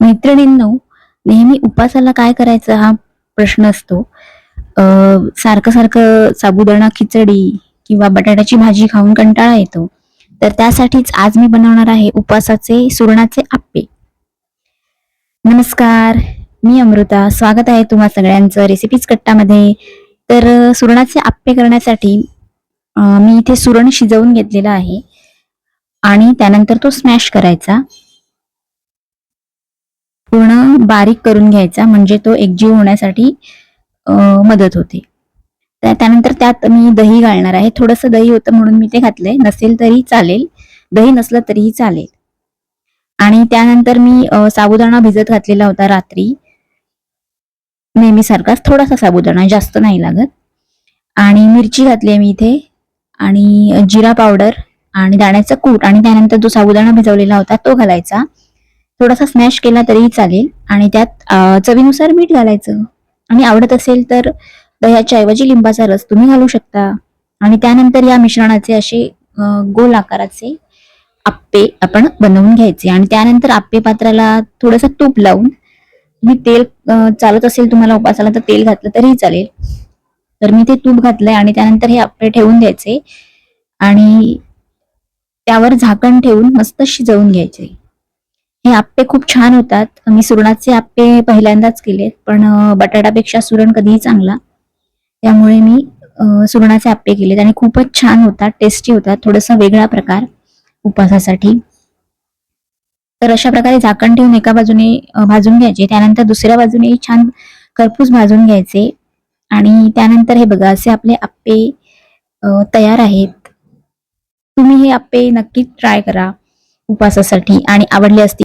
मैत्रिणींनो नेहमी उपासाला काय करायचं हा प्रश्न असतो. सारखं सारखं साबुदाणा खिचडी किंवा बटाट्याची भाजी खाऊन कंटाळा येतो. तर त्यासाठीच आज मी बनवणार आहे उपासाचे सुरणाचे आप्पे. नमस्कार मी अमृता. स्वागत आहे तुम्हा सगळ्यांचं रेसिपीज कट्टामध्ये. तर सुरणाचे आप्पे करण्यासाठी मी इथे सुरण शिजवून घेतलेला आहे. आणि त्यानंतर तो स्मॅश करायचा. बारीक करून घ्यायचा म्हणजे तो एकजीव होण्यासाठी मदत होते. त्यानंतर त्यात मी दही घालणार आहे. थोडस दही होतं म्हणून मी ते घातलंय. नसेल तरी चालेल. दही नसलं तरीही चालेल. आणि त्यानंतर मी साबुदाणा भिजत घातलेला होता रात्री. नेहमीसारखाच थोडासा साबुदाणा जास्त नाही लागत. आणि मिरची घातली आहे मी इथे. आणि जिरा पावडर आणि दाण्याचं कूट. आणि त्यानंतर जो साबुदाणा भिजवलेला होता तो घालायचा. थोडासा स्मॅश केला तरीही चालेल. आणि त्यात चवीनुसार मीठ घालायचं. आणि आवडत असेल तर दह्याच्या ऐवजी लिंबाचा रस तुम्ही घालू शकता. आणि त्यानंतर या मिश्रणाचे असे गोल आकाराचे आप्पे आपण बनवून घ्यायचे. आणि त्यानंतर आप्पे पात्राला थोडंसं तूप लावून तुम्ही तेल चालत असेल तुम्हाला उपासाला तर तेल घातलं तरीही चालेल. तर मी ते तूप घातलंय आणि त्यानंतर हे आप्पे ठेवून द्यायचे आणि त्यावर झाकण ठेवून मस्त शिजवून घ्यायचे. हे आप्पे खूप छान होतात. मी सुरणाचे आप्पे पहिल्यांदाच केलेत पण बटाट्यापेक्षा सुरण कधीही चांगला. त्यामुळे मी सुरणाचे आप्पे केलेत आणि खूपच छान होतात टेस्टी होतात थोडासा वेगळा प्रकार उपवासासाठी. तर अशा प्रकारे झाकण ठेवून एका बाजूने भाजून घ्यायचे. त्यानंतर दुसऱ्या बाजूने छान खरपूस भाजून घ्यायचे. आणि त्यानंतर हे बघा असे आपले आप्पे तयार आहेत. तुम्ही हे आप्पे नक्कीच ट्राय करा उपवासासाठी आणि आवडले असतील